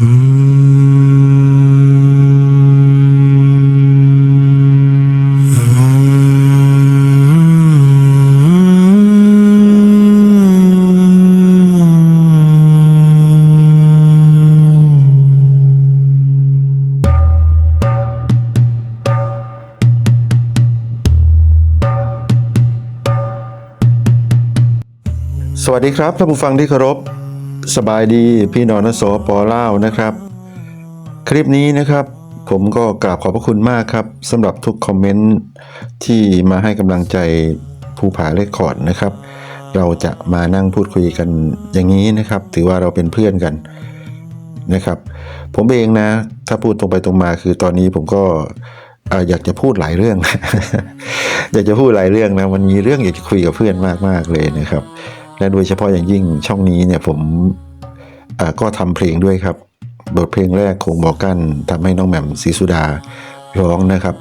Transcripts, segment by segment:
สวัสดีครับท่านผู้ฟังที่เคารพ สบายดีพี่น้องนสปอเล่านะครับ คลิปนี้นะครับ ผมก็กราบขอบพระคุณมากครับสำหรับทุกคอมเมนต์ที่มาให้กำลังใจภูผาเลคคอร์ดนะครับ เราจะมานั่งพูดคุยกันอย่างนี้นะครับ ถือว่าเราเป็นเพื่อนกันนะครับ ผมเองนะ ถ้าพูดตรงไปตรงมาคือตอนนี้ผมก็อ่าอยากจะพูดหลายเรื่อง อยากจะพูดหลายเรื่องนะมันมีเรื่องอยากจะคุยกับเพื่อนมากๆเลยนะครับ และโดยเฉพาะอย่างยิ่งช่องนี้เนี่ยผมก็ทำเพลงด้วยครับ บทเพลงแรกคงบอกกันทำให้น้องแหม่มศรีสุดาร้องนะครับ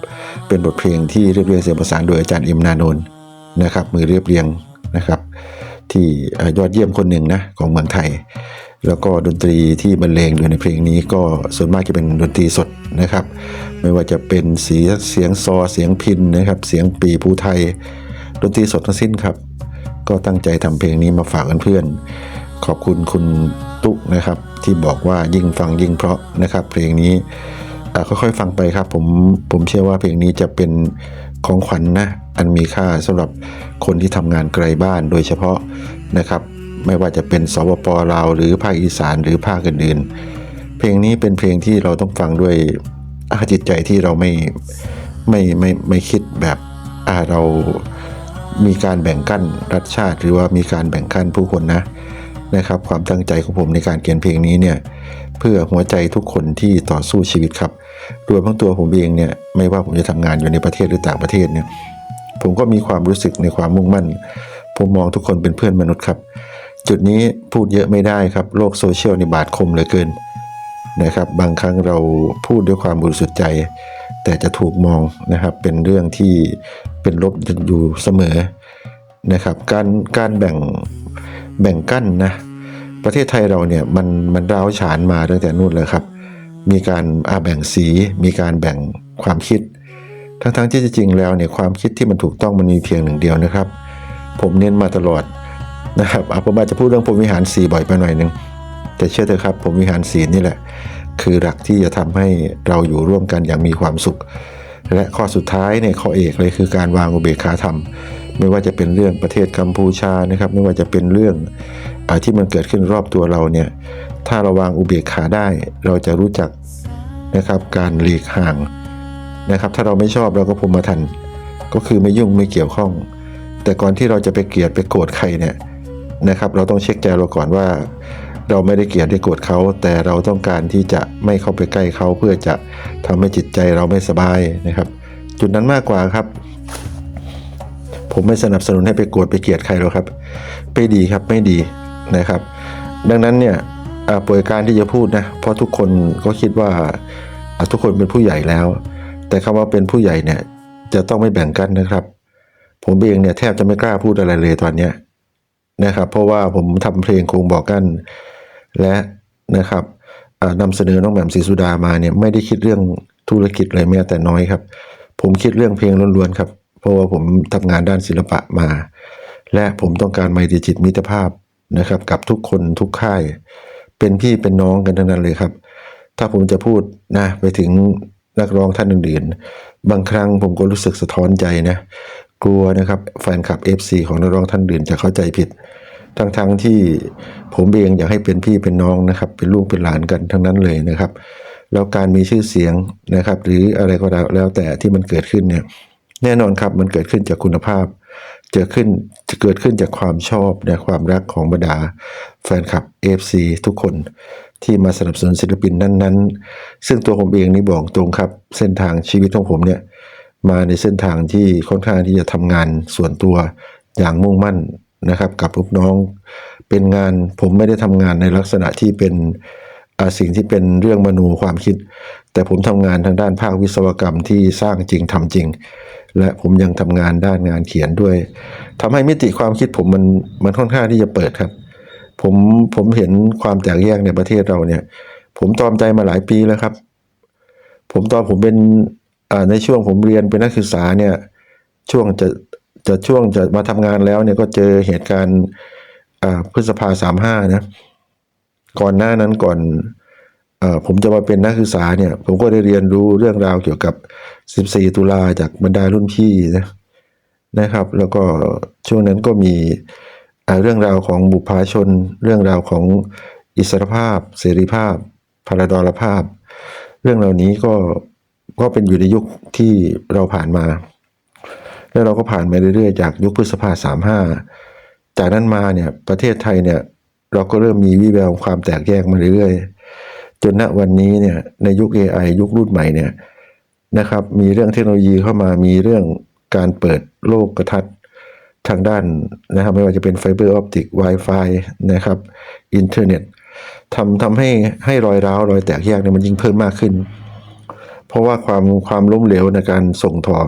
เป็นบทเพลงที่เรียบเรียงเสียงประสานโดยอาจารย์เอ็มนานนท์นะครับ มือเรียบเรียงนะครับ ที่ยอดเยี่ยมคนหนึ่งนะของเมืองไทย แล้วก็ดนตรีที่บรรเลงอยู่ในเพลงนี้ก็ส่วนมากจะเป็นดนตรีสดนะครับ ไม่ว่าจะเป็นเสียงเสียงซอเสียงพินนะครับ เสียงปีภูไทย ดนตรีสดทั้งสิ้นครับ ก็ตั้งใจทำเพลงนี้มาฝากเพื่อนๆขอบคุณคุณตุ๊นะครับ ที่บอกว่ายิ่งฟังยิ่งเพราะนะครับ เพลงนี้ค่อยๆฟังไปครับผมผมเชื่อว่าเพลงนี้จะเป็นของขวัญนะอันมีค่าสำหรับคนที่ทำงานไกลบ้านโดยเฉพาะนะครับ ไม่ว่าจะเป็นสปปลาวหรือภาคอีสานหรือภาคอื่นๆ เพลงนี้เป็นเพลงที่เราต้องฟังด้วยอาจิตใจที่เราไม่ไม่ไม่ไม่คิดแบบอ่าเรา มีการแบ่งกั้นรัฐชาติ หรือว่ามีการแบ่งกั้นผู้คนนะนะครับ ความตั้งใจของผมในการเขียนเพลงนี้เนี่ยเพื่อหัวใจทุกคนที่ต่อสู้ชีวิตครับรวมทั้งตัวผมเองเนี่ยไม่ว่าผมจะทำงานอยู่ในประเทศหรือต่างประเทศเนี่ยผมก็มีความรู้สึกในความมุ่งมั่น ผมมองทุกคนเป็นเพื่อนมนุษย์ครับ จุดนี้พูดเยอะไม่ได้ครับโลกโซเชียลในบาดคมเหลือเกินนะครับบางครั้งเราพูดด้วยความบริสุทธิ์ใจ แต่จะถูกมองนะครับเป็นเรื่องที่เป็นลบอยู่เสมอนะครับ การการแบ่งแบ่งกั้นนะประเทศไทยเราเนี่ยมันมันร้าวฉานมาตั้งแต่นู่นเลยครับ มีการอาแบ่งสี มีการแบ่งความคิด ทั้งๆที่จริงแล้วเนี่ยความคิดที่มันถูกต้องมันมีเพียงหนึ่งเดียวนะครับ ผมเน้นมาตลอดนะครับอาผมอาจจะพูดเรื่องพรมวิหารสีบ่อยไปหน่อยหนึงแต่เชื่อเถอะครับผมวิหารสีนี่แหละ คือหลักที่จะทำให้เราอยู่ร่วมกันอย่างมีความสุข และข้อสุดท้ายเนี่ยข้อเอกเลยคือการวางอุเบกขาธรรม ไม่ว่าจะเป็นเรื่องประเทศกัมพูชานะครับ ไม่ว่าจะเป็นเรื่องอที่มันเกิดขึ้นรอบตัวเราเนี่ยถ้าเราวางอุเบกขาได้ เราจะรู้จักนะครับการหลีกห่างนะครับ ถ้าเราไม่ชอบเราก็พรมทันก็คือไม่ยุ่งไม่เกี่ยวข้อง แต่ก่อนที่เราจะไปเกลียดไปโกรธใครเนี่ยนะครับ เราต้องเช็คใจเราก่อนว่า เราไม่ได้เกลียดได้โกรธเขา แต่เราต้องการที่จะไม่เข้าไปใกล้เขาเพื่อจะทำให้จิตใจเราไม่สบายนะครับ จุดนั้นมากกว่าครับ ผมไม่สนับสนุนให้ไปโกรธไปเกลียดใครหรอกครับไม่ดีครับไม่ดีนะครับ ดังนั้นเนี่ยป่วยการที่จะพูดนะเพราะทุกคนก็คิดว่าทุกคนเป็นผู้ใหญ่แล้ว แต่คำว่าเป็นผู้ใหญ่เนี่ยจะต้องไม่แบ่งกันนะครับ ผมเองเนี่ยแทบจะไม่กล้าพูดอะไรเลยตอนเนี้ยนะครับเพราะว่าผมทำเพลงคงบอกกัน และนะครับนำเสนอน้องแหม่มศรีสุดามาเนี่ยไม่ได้คิดเรื่องธุรกิจเลยแม้แต่น้อยครับ ผมคิดเรื่องเพลงล้วนๆครับเพราะว่าผมทำงานด้านศิลปะมา และผมต้องการไมตรีจิตมิตรภาพนะครับ กับทุกคนทุกค่าย เป็นพี่เป็นน้องกันทั้งนั้นเลยครับ ถ้าผมจะพูดนะไปถึงนักร้องท่านอื่นๆ บางครั้งผมก็รู้สึกสะท้อนใจนะ กลัวนะครับแฟนคลับ FC ของนักร้องท่านอื่นจะเข้าใจผิด ทั้งๆที่ผมเองอยากให้เป็นพี่เป็นน้องนะครับ เป็นลูกเป็นหลานกันทั้งนั้นเลยนะครับ แล้วการมีชื่อเสียงนะครับ หรืออะไรก็แล้วแต่ที่มันเกิดขึ้นเนี่ยแน่นอนครับมันเกิดขึ้นจากคุณภาพเกิดขึ้นจะเกิดขึ้นจากความชอบและความรักของบรรดาแฟนคลับ AFC ทุกคนที่มาสนับสนุนศิลปินนั้นๆ ซึ่งตัวผมเองนี่บอกตรงครับ เส้นทางชีวิตของผมเนี่ยมาในเส้นทางที่ค่อนข้างที่จะทำงานส่วนตัวอย่างมุ่งมั่น นะครับกับลูกน้องเป็นงานผมไม่ได้ทำงานในลักษณะที่เป็นสิ่งที่เป็นเรื่องมโนความคิด แต่ผมทำงานทางด้านภาควิศวกรรมที่สร้างจริงทำจริง และผมยังทำงานด้านงานเขียนด้วยทำให้มิติความคิดผมมันมันค่อนข้างที่จะเปิดครับ ผมผมเห็นความแตกแยกในประเทศเราเนี่ย ผมตอมใจมาหลายปีแล้วครับ ผมตอนผมเป็นในช่วงผมเรียนเป็นนักศึกษาเนี่ยช่วงจะ จะช่วงจะมาทำงานแล้วเนี่ยก็เจอเหตุการณ์พฤษภาสามห้านะก่อนหน้านั้นก่อนอผมจะมาเป็นนักศึกษาเนี่ย ผมก็ได้เรียนรู้เรื่องราวเกี่ยวกับ 14 ตุลาจากบรรดารุ่นพี่นะนะครับ แล้วก็ช่วงนั้นก็มีเรื่องราวของบุพาชน เรื่องราวของอิสรภาพ เสรีภาพพลดรภาพ เรื่องเหล่านี้ก็ก็เป็นอยู่ในยุคที่เราผ่านมา แล้วเราก็ผ่านมาเรื่อยๆจากยุคพฤษภาสามห้าจากนั้นมาเนี่ยประเทศไทยเนี่ยเราก็เริ่มมีวิแววความแตกแยกมาเรื่อยๆ จนณวันนี้เนี่ยในยุค AI ยุครุ่นใหม่เนี่ยนะครับมีเรื่องเทคโนโลยีเข้ามามีเรื่องการเปิดโลกกระทัดทางด้านนะครับไม่ว่าจะเป็นไฟเบอร์ออปติก Wi-Fi นะครับอินเทอร์เน็ตทำทำให้ให้รอยร้าวรอยแตกแยกเนี่ยมันยิ่งเพิ่มมากขึ้น เพราะว่าความความล้มเหลวในการส่งต่อ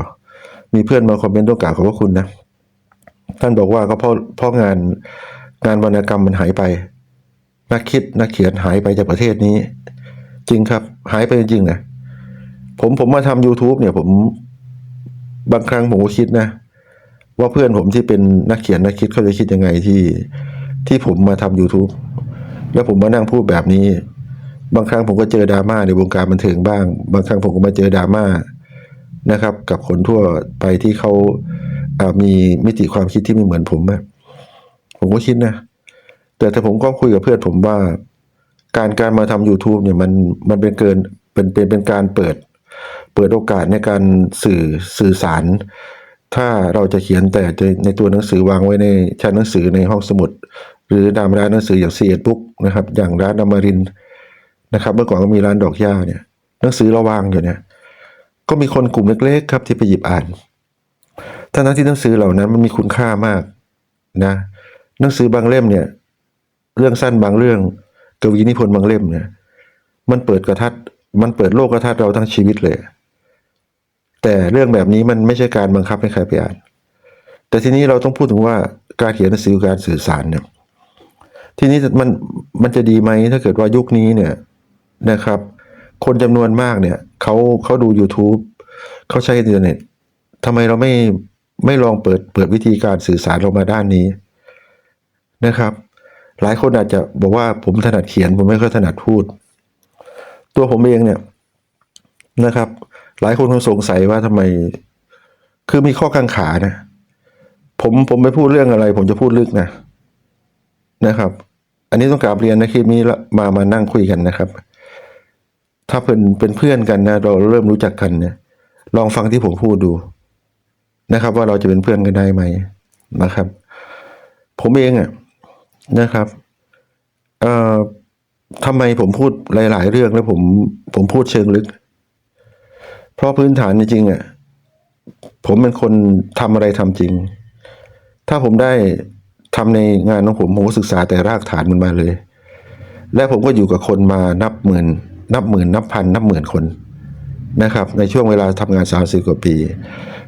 มีเพื่อนมาคอมเมนต์ต้องกล่าวขอบพระคุณนะ ท่านบอกว่าก็เพราะเพราะงานงานวรรณกรรมมันหายไป นักคิดนักเขียนหายไปจากประเทศนี้ จริงครับ หายไปจริงนะผมผมมาทำ YouTube เนี่ย ผมบางครั้งผมก็คิดนะ ว่าเพื่อนผมที่เป็นนักเขียนนักคิดเขาจะคิดยังไงที่ที่ผมมาทำ YouTube แล้วผมมานั่งพูดแบบนี้ บางครั้งผมก็เจอดราม่าในวงการบันเทิงบ้าง บางครั้งผมก็มาเจอดราม่า นะครับ กับคนทั่วไปที่เขาอ่ามีมิติความคิดที่ไม่เหมือนผมอะผมก็คิดนะ แต่แต่ผมก็คุยกับเพื่อนผมว่า การการมาทำ YouTube เนี่ยมันมันเป็นเกินเป็นเป็นเป็นการเปิด เปิดโอกาสในการสื่อสื่อสาร ถ้าเราจะเขียนแต่ในตัวหนังสือวางไว้ในชั้นหนังสือในห้องสมุด หรือตามร้านหนังสืออย่างซีเอ็ดบุ๊กนะครับ อย่างร้านอมารินนะครับ เมื่อก่อนก็มีร้านดอกหญ้าเนี่ย หนังสือเราวางอยู่เนี่ย ก็มีคนกลุ่มเล็กๆครับที่ไปหยิบอ่านทั้งนั้นที่หนังสือเหล่านั้นมันมีคุณค่ามากนะ หนังสือบางเล่มเนี่ย เรื่องสั้นบางเรื่องกวีนิพนธ์บางเล่มเนี่ย มันเปิดกระทัด มันเปิดโลกกระทัดเราทั้งชีวิตเลย แต่เรื่องแบบนี้มันไม่ใช่การบังคับให้ใครไปอ่าน แต่ทีนี้เราต้องพูดถึงว่าการเขียนหนังสือการสื่อสารเนี่ยทีนี้มันมันจะดีไหมถ้าเกิดว่ายุคนี้เนี่ยนะครับ คนจำนวนมากเนี่ยเขาเขาดู YouTube เขาใช้อินเทอร์เน็ตทำไมเราไม่ไม่ลองเปิดเปิดวิธีการสื่อสารลงมาด้านนี้นะครับ หลายคนอาจจะบอกว่าผมถนัดเขียน ผมไม่ค่อยถนัดพูด ตัวผมเองเนี่ยนะครับ หลายคนคงสงสัยว่าทำไม คือมีข้อกังขานะผมผมไปพูดเรื่องอะไร ผมจะพูดลึกนะนะครับ อันนี้ต้องกราบเรียนในคลิปนี้ละมามานั่งคุยกันนะครับ ถ้าเป็นเป็นเพื่อนกันนะ เราเริ่มรู้จักกันเนี่ยลองฟังที่ผมพูดดูนะครับ ว่าเราจะเป็นเพื่อนกันได้ไหมนะครับ ผมเองอะนะครับเอ่อทำไมผมพูดหลาย ๆ เรื่องแล้วผมผมพูดเชิงลึก เพราะพื้นฐานจริงๆอะผมเป็นคนทำอะไรทำจริง ถ้าผมได้ทำในงานของผมผมก็ศึกษาแต่รากฐานมันมาเลย และผมก็อยู่กับคนมานับหมื่น นับหมื่นนับพันนับหมื่นคนนะครับ ในช่วงเวลาทำงานสามสิบกว่าปี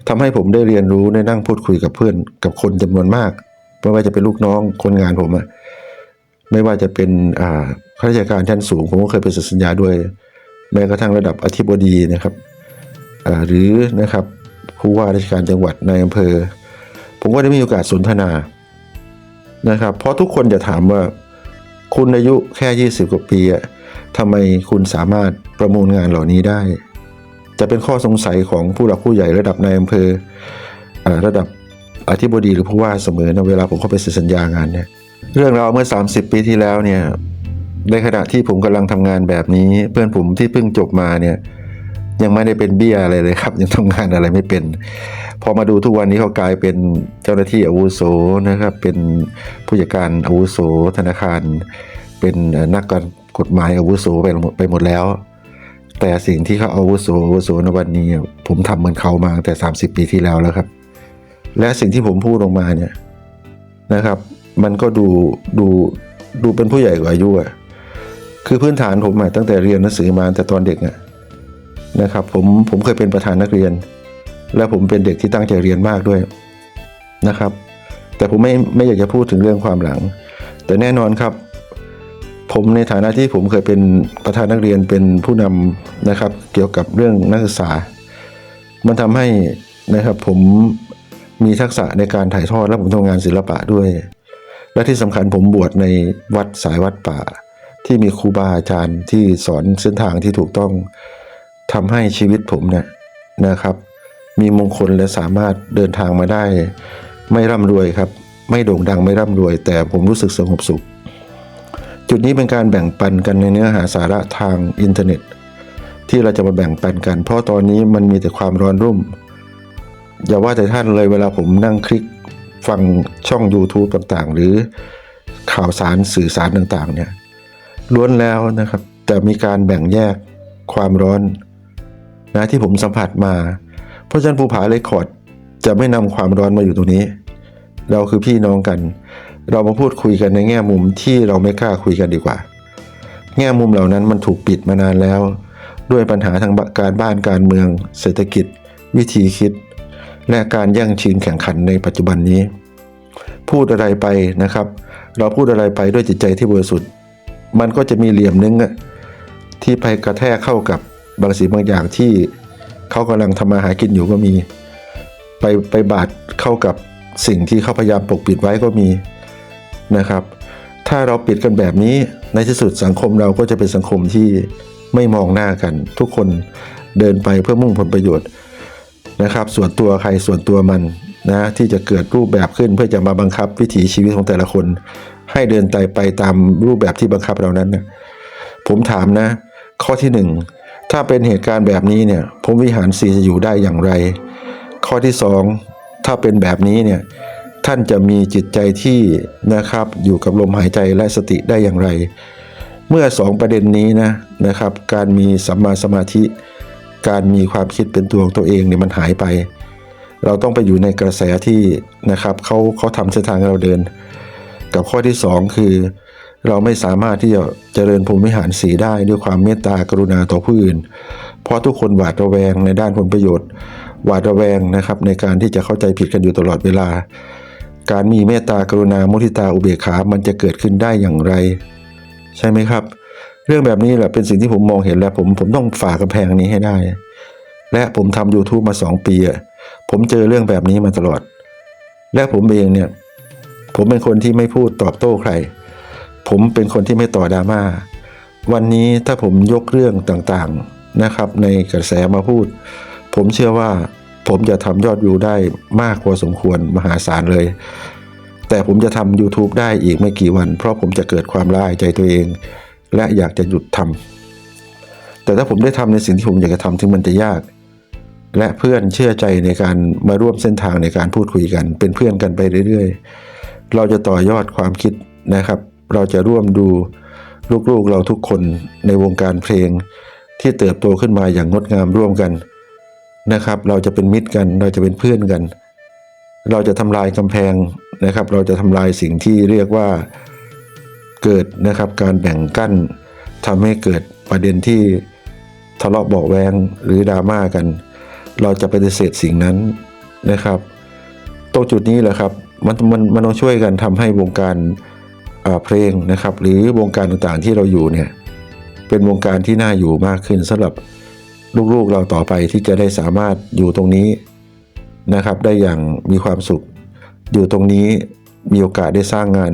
ทำให้ผมได้เรียนรู้ได้นั่งพูดคุยกับเพื่อนกับคนจำนวนมากไม่ว่าจะเป็นลูกน้องคนงานผมอะไม่ว่าจะเป็นข้าราชการชั้นสูง ผมก็เคยไปเซ็นสัญญาด้วย แม้กระทั่งระดับอธิบดีนะครับหรือนะครับผู้ว่าราชการจังหวัดในอำเภอ ผมก็ได้มีโอกาสสนทนานะครับ เพราะทุกคนจะถามว่าคุณอายุแค่ 20 กว่าปีอะ ทำไมคุณสามารถประมูลงานเหล่านี้ได้ จะเป็นข้อสงสัยของผู้หลักผู้ใหญ่ระดับนายอำเภอระดับอธิบดีหรือผู้ว่าเสมอนะเวลาผมเข้าไปเซ็นสัญญางานเนี่ยเรื่องราวเมื่อ 30 ปีที่แล้วเนี่ยในขณะที่ผมกำลังทำงานแบบนี้ เพื่อนผมที่เพิ่งจบมาเนี่ยยังไม่ได้เป็นเบี้ยอะไรเลยครับ ยังทำงานอะไรไม่เป็น พอมาดูทุกวันนี้เขากลายเป็นเจ้าหน้าที่อาวุโสนะครับ เป็นผู้จัดการอาวุโสธนาคาร เป็นนักการ กฎหมายอาวุโสไปหมดไปหมดแล้ว แต่สิ่งที่เขาอาวุโสอาวุโสในวันนี้ ผมทำเหมือนเขามาตั้งแต่ 30 ปีที่แล้วแล้วครับ และสิ่งที่ผมพูดออกมาเนี่ยนะครับ มันก็ดูดูดูเป็นผู้ใหญ่กว่าอายุอะคือพื้นฐานผมตั้งแต่เรียนหนังสือมาแต่ตอนเด็กอะนะครับผมผมเคยเป็นประธานนักเรียน และผมเป็นเด็กที่ตั้งใจเรียนมากด้วยนะครับ แต่ผมไม่ไม่อยากจะพูดถึงเรื่องความหลัง แต่แน่นอนครับ ผมในฐานะที่ผมเคยเป็นประธานนักเรียนเป็นผู้นำนะครับ เกี่ยวกับเรื่องนักศึกษา มันทำให้นะครับผมมีทักษะในการถ่ายทอดและผมทำงานศิลปะด้วย และที่สำคัญผมบวชในวัดสายวัดป่า ที่มีครูบาอาจารย์ที่สอนเส้นทางที่ถูกต้องทำให้ชีวิตผมเนี่ยนะครับ มีมงคลและสามารถเดินทางมาได้ ไม่ร่ำรวยครับ ไม่โด่งดังไม่ร่ำรวย แต่ผมรู้สึกสงบสุข จุดนี้เป็นการแบ่งปันกันในเนื้อหาสาระทางอินเทอร์เน็ต ที่เราจะมาแบ่งปันกัน เพราะตอนนี้มันมีแต่ความร้อนรุ่ม อย่าว่าแต่ท่านเลยเวลาผมนั่งคลิกฟังช่อง YouTube ต่างๆ หรือข่าวสารสื่อสารต่างๆเนี่ยล้วนแล้วนะครับ แต่มีการแบ่งแยกความร้อนนะที่ผมสัมผัสมา เพราะฉะนั้นภูผาเลคคอร์ดจะไม่นำความร้อนมาอยู่ตรงนี้ เราคือพี่น้องกัน เรามาพูดคุยกันในแง่มุมที่เราไม่กล้าคุยกันดีกว่า แง่มุมเหล่านั้นมันถูกปิดมานานแล้ว ด้วยปัญหาทางการบ้านการเมือง เศรษฐกิจ วิธีคิด และการแย่งชิงแข่งขันในปัจจุบันนี้ พูดอะไรไปนะครับ เราพูดอะไรไปด้วยจิตใจที่บริสุทธิ์มันก็จะมีเหลี่ยมนึงที่ไปกระแทกเข้ากับบางสิ่งบางอย่างที่เขากำลังทำมาหากินอยู่ก็มี ไปไปบาดเข้ากับสิ่งที่เขาพยายามปกปิดไว้ก็มี นะครับ ถ้าเราปิดกันแบบนี้ในที่สุดสังคมเราก็จะเป็นสังคมที่ไม่มองหน้ากัน ทุกคนเดินไปเพื่อมุ่งผลประโยชน์นะครับ ส่วนตัวใครส่วนตัวมันนะที่จะเกิดรูปแบบขึ้นเพื่อจะมาบังคับวิถีชีวิตของแต่ละคน ให้เดินไปไปตามรูปแบบที่บังคับเรานั้นนะผมถามนะ ข้อที่หนึ่งถ้าเป็นเหตุการณ์แบบนี้เนี่ยผมวิหารสีจะอยู่ได้อย่างไร ข้อที่สองถ้าเป็นแบบนี้เนี่ย ท่านจะมีจิตใจที่นะครับอยู่กับลมหายใจและสติได้อย่างไร เมื่อสองประเด็นนี้นะนะครับ การมีสัมมาสมาธิ การมีความคิดเป็นตัวของตัวเองเนี่ยมันหายไป เราต้องไปอยู่ในกระแสที่นะครับเขาเขาทำเส้นทางให้เราเดิน กับข้อที่สองคือ เราไม่สามารถที่จะเจริญภูมิวิหารสีได้ด้วยความเมตตากรุณาต่อผู้อื่น เพราะทุกคนหวาดระแวงในด้านผลประโยชน์ หวาดระแวงนะครับในการที่จะเข้าใจผิดกันอยู่ตลอดเวลา การมีเมตตากรุณามุทิตาอุเบกขา มันจะเกิดขึ้นได้อย่างไร ใช่ไหมครับ เรื่องแบบนี้แหละเป็นสิ่งที่ผมมองเห็นแล้ว ผมผมต้องฝ่ากำแพงนี้ให้ได้ และผมทำ YouTube มาสองปีอะผมเจอเรื่องแบบนี้มาตลอด และผมเองเนี่ย ผมเป็นคนที่ไม่พูดตอบโต้ใคร ผมเป็นคนที่ไม่ต่อดราม่าวันนี้ถ้าผมยกเรื่องต่างๆนะครับ ในกระแสมาพูด ผมเชื่อว่า ผมจะทำยอดวิวได้มากกว่าสมควรมหาศาลเลย แต่ผมจะทำ YouTube ได้อีกไม่กี่วัน เพราะผมจะเกิดความละอายใจตัวเอง และอยากจะหยุดทำแต่ถ้าผมได้ทำในสิ่งที่ผมอยากจะทำถึงมันจะยาก และเพื่อนเชื่อใจในการมาร่วมเส้นทางในการพูดคุยกัน เป็นเพื่อนกันไปเรื่อยๆ เราจะต่อยอดความคิดนะครับ เราจะร่วมดูลูกๆเราทุกคนในวงการเพลงที่เติบโตขึ้นมาอย่างงดงามร่วมกัน นะครับ เราจะเป็นมิตรกัน เราจะเป็นเพื่อนกัน เราจะทำลายกำแพงนะครับ เราจะทำลายสิ่งที่เรียกว่าเกิดนะครับการแบ่งกั้นทำให้เกิดประเด็นที่ทะเลาะเบาะแวงหรือดราม่ากัน เราจะปฏิเสธสิ่งนั้นนะครับตรงจุดนี้แหละครับมันมันมันต้องช่วยกันทำให้วงการอ่าเพลงนะครับ หรือวงการต่างๆที่เราอยู่เนี่ยเป็นวงการที่น่าอยู่มากขึ้นสำหรับ ลูกๆเราต่อไปที่จะได้สามารถอยู่ตรงนี้นะครับ ได้อย่างมีความสุข อยู่ตรงนี้มีโอกาสได้สร้างงาน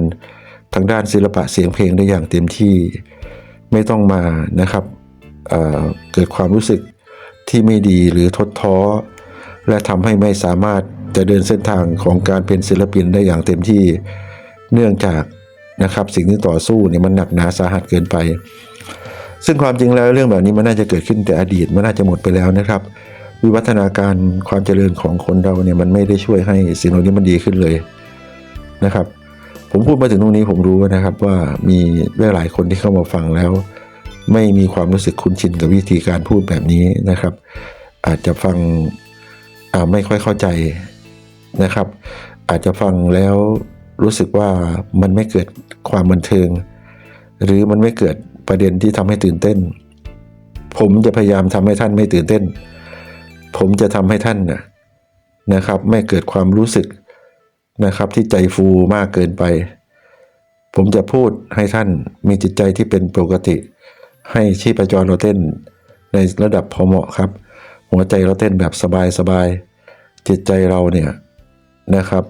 ทางด้านศิลปะเสียงเพลงได้อย่างเต็มที่ไม่ต้องมานะครับเเกิดความรู้สึกที่ไม่ดีหรือทดท้อ และทำให้ไม่สามารถจะเดินเส้นทางของการเป็นศิลปินได้อย่างเต็มที่ เนื่องจากนะครับสิ่งที่ต่อสู้เนี่ยมันหนักหนาสาหัสเกินไป ซึ่งความจริงแล้วเรื่องแบบนี้มันน่าจะเกิดขึ้นแต่อดีตมันน่าจะหมดไปแล้วนะครับ วิวัฒนาการความเจริญของคนเราเนี่ยมันไม่ได้ช่วยให้สิ่งเหล่านี้มันดีขึ้นเลยนะครับ ผมพูดมาถึงตรงนี้ผมรู้นะครับว่ามีหลายคนที่เข้ามาฟังแล้ว ไม่มีความรู้สึกคุ้นชินกับวิธีการพูดแบบนี้นะครับ อาจจะฟังไม่ค่อยเข้าใจนะครับ อาจจะฟังแล้วรู้สึกว่ามันไม่เกิดความบันเทิง หรือมันไม่เกิด ประเด็นที่ทำให้ตื่นเต้น ผมจะพยายามทำให้ท่านไม่ตื่นเต้น ผมจะทำให้ท่านนะนะครับ ไม่เกิดความรู้สึกนะครับ ที่ใจฟูมากเกินไป ผมจะพูดให้ท่านมีจิตใจที่เป็นปกติ ให้ชีพจรเราเต้น ในระดับพอเหมาะครับ หัวใจเราเต้นแบบสบายๆจิตใจเราเนี่ยนะครับ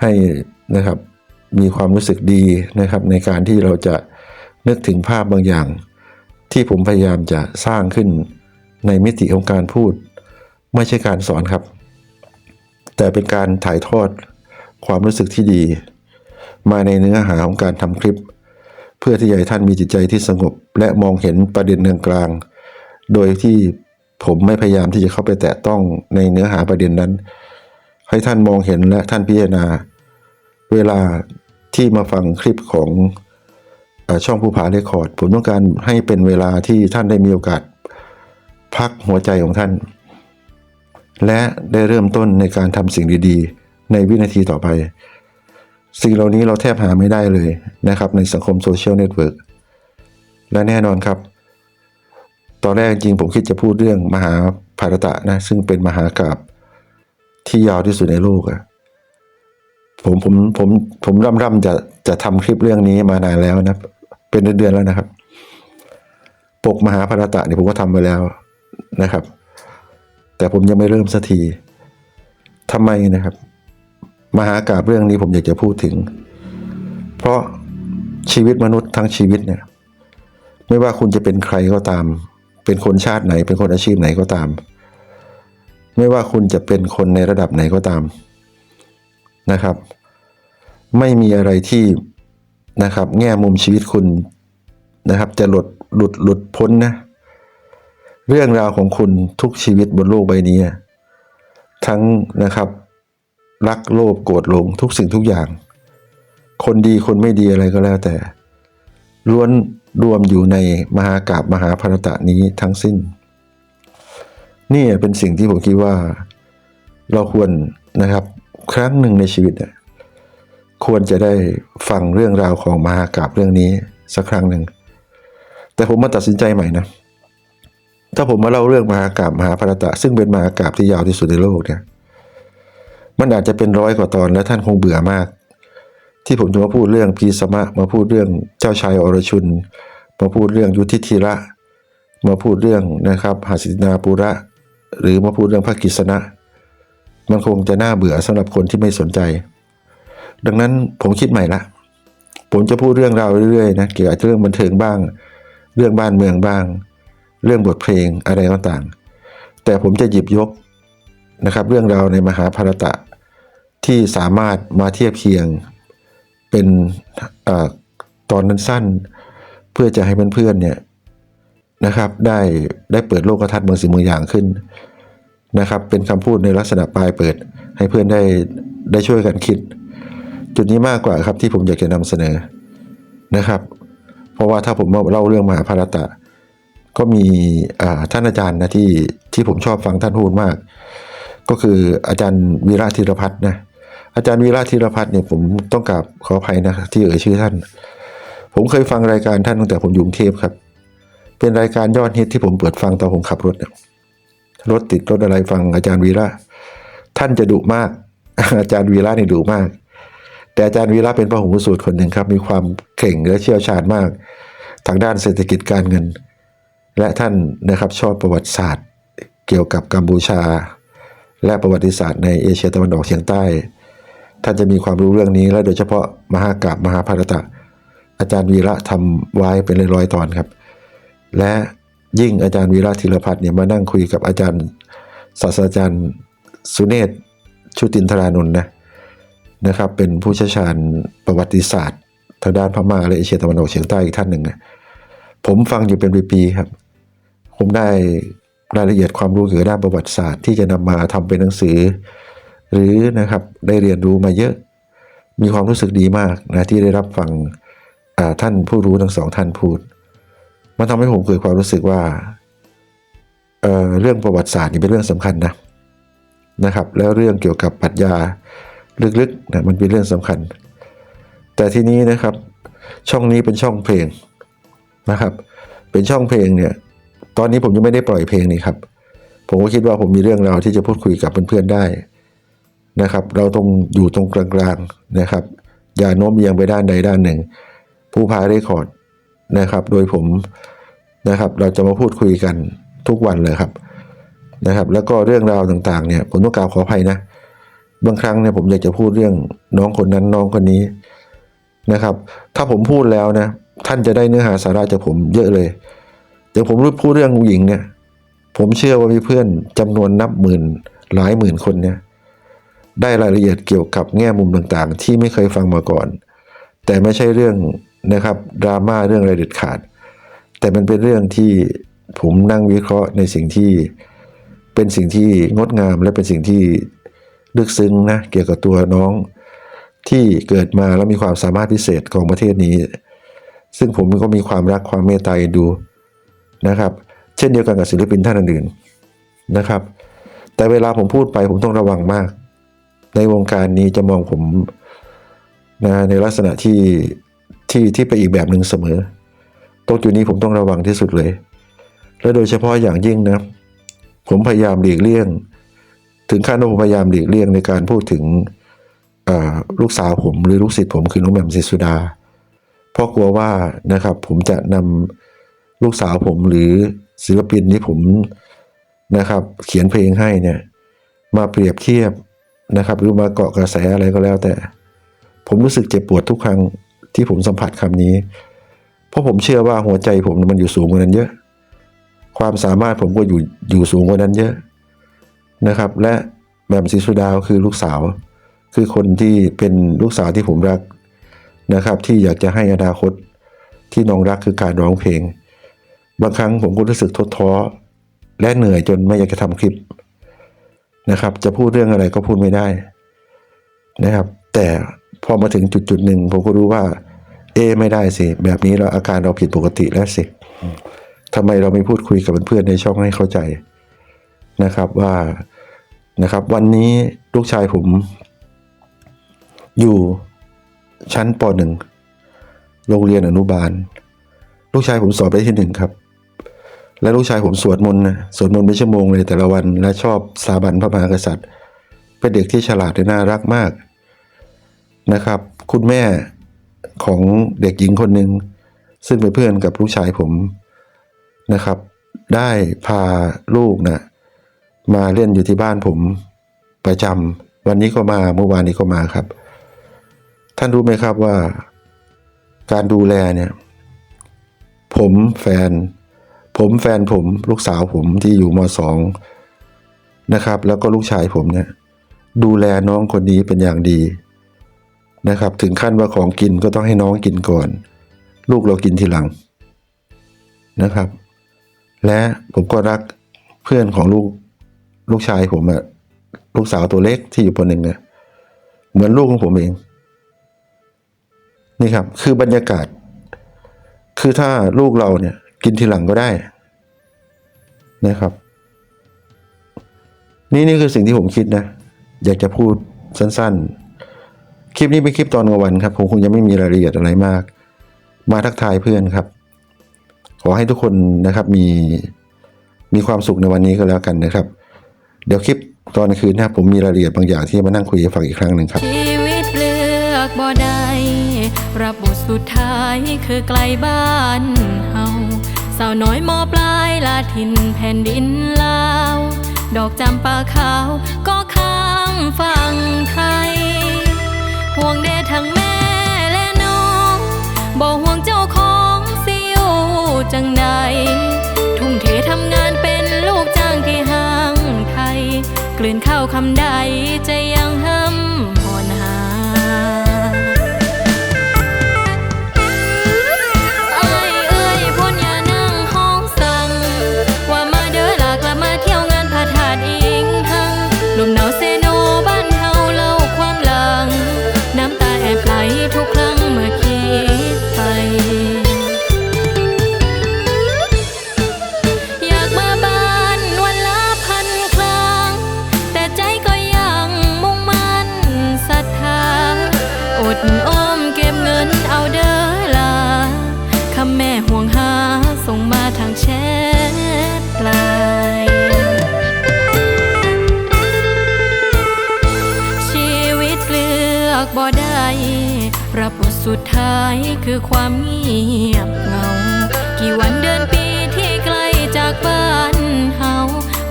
ให้นะครับมีความรู้สึกดีนะครับในการที่เราจะ นึกถึงภาพบางอย่าง ที่ผมพยายามจะสร้างขึ้นในมิติของการพูด ไม่ใช่การสอนครับ แต่เป็นการถ่ายทอดความรู้สึกที่ดี มาในเนื้อหาของการทำคลิป เพื่อที่จะให้ท่านมีจิตใจที่สงบ และมองเห็นประเด็นกลาง โดยที่ผมไม่พยายามที่จะเข้าไปแตะต้องในเนื้อหาประเด็นนั้น ให้ท่านมองเห็นและท่านพิจารณา เวลาที่มาฟังคลิปของ ช่องผู้ผาเรคคอร์ด ผมต้องการให้เป็นเวลาที่ท่านได้มีโอกาส พักหัวใจของท่าน และได้เริ่มต้นในการทำสิ่งดีๆ ในวินาทีต่อไป สิ่งเหล่านี้เราแทบหาไม่ได้เลยนะครับในสังคมโซเชียลเน็ตเวิร์กและแน่นอนครับ ตอนแรกจริงผมคิดจะพูดเรื่องมหาภารตะนะซึ่งเป็นมหากราบที่ยาวที่สุดในโลกอะผมผมผมผมร่ำร่ำจะจะทำคลิปเรื่องนี้มานานแล้วนะ เป็นเดือนๆแล้วนะครับ ปกมหาภารตะเนี่ยผมก็ทำไปแล้วนะครับ แต่ผมยังไม่เริ่มสักทีทำไมนะครับ มหากราบเรื่องนี้ผมอยากจะพูดถึง เพราะชีวิตมนุษย์ทั้งชีวิตเนี่ย ไม่ว่าคุณจะเป็นใครก็ตาม เป็นคนชาติไหน เป็นคนอาชีพไหนก็ตาม ไม่ว่าคุณจะเป็นคนในระดับไหนก็ตามนะครับ ไม่มีอะไรที่ นะครับ แง่มุมชีวิตคุณนะครับ จะหลุดหลุดหลุดพ้นนะ เรื่องราวของคุณทุกชีวิตบนโลกใบนี้ ทั้งนะครับ รักโลภโกรธหลงทุกสิ่งทุกอย่าง คนดีคนไม่ดีอะไรก็แล้วแต่ ล้วนรวมอยู่ในมหากาบมหาภารตะนี้ทั้งสิ้น นี่เป็นสิ่งที่ผมคิดว่า เราควรนะครับ ครั้งหนึ่งในชีวิตเนี่ย ควรจะได้ฟังเรื่องราวของมหากาบเรื่องนี้สักครั้งหนึ่ง แต่ผมมาตัดสินใจใหม่นะ ถ้าผมมาเล่าเรื่องมหากาบมหาภารตะ ซึ่งเป็นมหากาบที่ยาวที่สุดในโลกเนี่ย มันอาจจะเป็นร้อยกว่าตอนและท่านคงเบื่อมาก ที่ผมจะมาพูดเรื่องพีสมะ มาพูดเรื่องเจ้าชายอรชุน มาพูดเรื่องยุทธิธีระ มาพูดเรื่องนะครับหาสินาปุระ หรือมาพูดเรื่องพระกิษณะ มันคงจะน่าเบื่อสำหรับคนที่ไม่สนใจ ดังนั้นผมคิดใหม่ละผมจะพูดเรื่องราวเรื่อยๆนะเกี่ยวกับเรื่องบันเทิงบ้าง เรื่องบ้านเมืองบ้าง เรื่องบทเพลงอะไรต่างๆ แต่ผมจะหยิบยกนะครับ เรื่องราวในมหาภารตะที่สามารถมาเทียบเคียงเป็นอตอนนั้นสั้น เพื่อจะให้เพื่อนๆเนี่ยนะครับได้ได้เปิดโลกทัศน์บางสิ่งบางอย่างขึ้นนะครับ เป็นคำพูดในลักษณะปลายเปิดให้เพื่อนได้ได้ช่วยกันคิด จุดนี้มากกว่าครับที่ผมอยากจะนำเสนอนะครับ เพราะว่าถ้าผมมาเล่าเรื่องมหาภารตะ ก็มีท่านอาจารย์นะที่ที่ผมชอบฟังท่านพูดมาก ก็คืออาจารย์วีระธีรพัฒน์นะอาจารย์วีระธีรพัฒน์เนี่ยผมต้องกราบขออภัยนะที่เอ่ยชื่อท่าน ผมเคยฟังรายการท่านตั้งแต่ผมอยู่กรุงเทพครับ เป็นรายการยอดฮิตที่ผมเปิดฟังตอนผมขับรถรถติดรถอะไรฟังอาจารย์วีระท่านจะดุมาก อาจารย์วีระนี่ดุมาก แต่อาจารย์วีระเป็นพระหูสูตรคนหนึ่งครับ มีความเก่งและเชี่ยวชาญมาก ทางด้านเศรษฐกิจการเงิน และท่านนะครับชอบประวัติศาสตร์ เกี่ยวกับกัมพูชา และประวัติศาสตร์ในเอเชียตะวันออกเฉียงใต้ ท่านจะมีความรู้เรื่องนี้ และโดยเฉพาะมหากราบมหาภารตะ อาจารย์วีระทำไว้เป็นร้อยๆตอนครับ และยิ่งอาจารย์วีระธีรพัฒน์เนี่ยมานั่งคุยกับอาจารย์ศาสตราจารย์สุเนศชุตินทรานนท์นะ นะครับ เป็นผู้เชี่ยวชาญประวัติศาสตร์ ทางด้านพม่าและเอเชียตะวันออกเฉียงใต้อีกท่านหนึ่งผมฟังอยู่เป็นปีๆครับ ผมได้รายละเอียดความรู้เกี่ยวกับด้านประวัติศาสตร์ที่จะนำมาทำเป็นหนังสือ หรือนะครับได้เรียนรู้มาเยอะ มีความรู้สึกดีมากนะที่ได้รับฟังท่านผู้รู้ทั้งสองท่านพูด มันทำให้ผมเกิดความรู้สึกว่าเเรื่องประวัติศาสตร์นี่เป็นเรื่องสำคัญนะนะครับ แล้วเรื่องเกี่ยวกับปรัชญา ลึกๆนะมันเป็นเรื่องสำคัญ แต่ทีนี้นะครับ ช่องนี้เป็นช่องเพลงนะครับ เป็นช่องเพลงเนี่ย ตอนนี้ผมยังไม่ได้ปล่อยเพลงนี่ครับ ผมก็คิดว่าผมมีเรื่องราวที่จะพูดคุยกับเพื่อนๆได้นะครับ เราต้องอยู่ตรงกลางๆนะครับ อย่าโน้มเอียงไปด้านใดด้านหนึ่ง ผู้พาเรคคอร์ดนะครับ โดยผมนะครับ เราจะมาพูดคุยกันทุกวันเลยครับนะครับ แล้วก็เรื่องราวต่างๆเนี่ยผมต้องกล่าวขออภัยนะ บางครั้งเนี่ยผมอยากจะพูดเรื่องน้องคนนั้นน้องคนนี้นะครับ ถ้าผมพูดแล้วนะ ท่านจะได้เนื้อหาสาระจากผมเยอะเลยเดี๋ยวผมพูดเรื่องผู้หญิงเนี่ย ผมเชื่อว่ามีเพื่อนจำนวนนับหมื่นหลายหมื่นคนเนี่ยได้รายละเอียดเกี่ยวกับแง่มุมต่างๆ ที่ไม่เคยฟังมาก่อน แต่ไม่ใช่เรื่องนะครับดราม่าเรื่องอะไรเด็ดขาด แต่มันเป็นเรื่องที่ผมนั่งวิเคราะห์ในสิ่งที่เป็นสิ่งที่งดงามและเป็นสิ่งที่ ลึกซึ้งนะเกี่ยวกับตัวน้องที่เกิดมาแล้วมีความสามารถพิเศษของประเทศนี้ ซึ่งผมก็มีความรักความเมตตาเอ็นดูนะครับ เช่นเดียวกันกับศิลปินท่านอื่นๆนะครับ แต่เวลาผมพูดไปผมต้องระวังมาก ในวงการนี้จะมองผมนะในลักษณะที่ที่ที่ไปอีกแบบหนึ่งเสมอ ตรงจุดนี้ผมต้องระวังที่สุดเลย และโดยเฉพาะอย่างยิ่งนะ ผมพยายามหลีกเลี่ยง ถึงขั้นว่าผมพยายามหลีกเลี่ยงในการพูดถึงลูกสาวผมหรือลูกศิษย์ผมคือน้องแหม่มศิสุดา เพราะกลัวว่านะครับผมจะนำลูกสาวผมหรือศิลปินที่ผมนะครับ เขียนเพลงให้เนี่ย มาเปรียบเทียบนะครับ หรือมาเกาะกระแสอะไรก็แล้วแต่ ผมรู้สึกเจ็บปวดทุกครั้งที่ผมสัมผัสคำนี้ เพราะผมเชื่อว่าหัวใจผมมันอยู่สูงกว่านั้นเยอะ ความสามารถผมก็อยู่อยู่สูงกว่านั้นเยอะ นะครับ และแหม่มศรีสุดาวคือลูกสาว คือคนที่เป็นลูกสาวที่ผมรักนะครับ ที่อยากจะให้อนาคตที่น้องรักคือการร้องเพลง บางครั้งผมก็รู้สึกท้อท้อและเหนื่อยจนไม่อยากจะทำคลิปนะครับ จะพูดเรื่องอะไรก็พูดไม่ได้นะครับ แต่พอมาถึงจุดจุดๆหนึ่งผมก็รู้ว่า เอะไม่ได้สิ แบบนี้เราอาการเราผิดปกติแล้วสิทำไมเราไม่พูดคุยกับเพื่อนๆในช่องให้เข้าใจ นะครับว่านะครับ วันนี้ลูกชายผม อยู่ชั้นปหนึ่งโรงเรียนอนุบาล ลูกชายผมสอบได้ที่หนึ่งครับ และลูกชายผมสวดมนต์นะสวดมนต์เป็นชั่วโมงเลยแต่ละวัน และชอบสถาบันพระมหากษัตริย์ เป็นเด็กที่ฉลาดและน่ารักมากนะครับ คุณแม่ของเด็กหญิงคนหนึ่งซึ่งเป็นเพื่อนกับลูกชายผมนะครับ ได้พาลูกนะ มาเล่นอยู่ที่บ้านผมประจำวันนี้ก็มาเมื่อวานนี้ก็มาครับ ท่านรู้ไหมครับว่า การดูแลเนี่ย ผมแฟน ผมแฟนผมลูกสาวผมที่อยู่มสองนะครับ แล้วก็ลูกชายผมเนี่ย ดูแลน้องคนนี้เป็นอย่างดีนะครับ ถึงขั้นว่าของกินก็ต้องให้น้องกินก่อน ลูกเรากินทีหลังนะครับ และผมก็รักเพื่อนของลูก ลูกชายผมอะลูกสาวตัวเล็กที่อยู่ปหนึ่งอะเหมือนลูกของผมเอง นี่ครับ คือบรรยากาศ คือถ้าลูกเราเนี่ย กินทีหลังก็ได้นะครับ นี่นี่คือสิ่งที่ผมคิดนะ อยากจะพูดสั้น ๆ คลิปนี้เป็นคลิปตอนกลางวันครับ ผมคงยังไม่มีรายละเอียดอะไรมาก มาทักทายเพื่อนครับ ขอให้ทุกคนนะครับมีมีความสุขในวันนี้ก็แล้วกันนะครับ เดี๋ยวคลิปตอนคืนนะครับผมมีรายละเอียดบางอย่างที่มานั่งคุยให้ฟังอีกครั้งหนึ่งครับชีวิตเลือกบ่ได้รับบทสุดท้ายคือไกลบ้านเฮาสาวน้อยมอปลายลาทินแผ่นดินลาว ดอกจำปาขาวก็ข้างฝั่งไทย ห่วงเดทั้งแม่และน้องบ่ห่วงเจ้าของสิอยู่จังใด นข้าวคำใดจะยังห้ำ สุดท้ายคือความเงียบเหงา กี่วันเดือนปีที่ไกลจากบ้านเฮา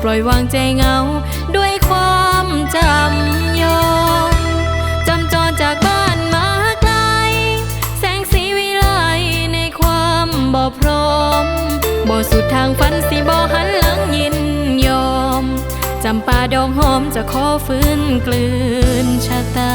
ปล่อยวางใจเหงา ด้วยความจำยอมจำจรจากบ้านมาไกล แสงสีวิไลในความบ่พร้อมบ่สุดทางฝันสิบ่หันหลังยินยอมจำปาดอกหอมจะขอฟื้นกลืนชะตา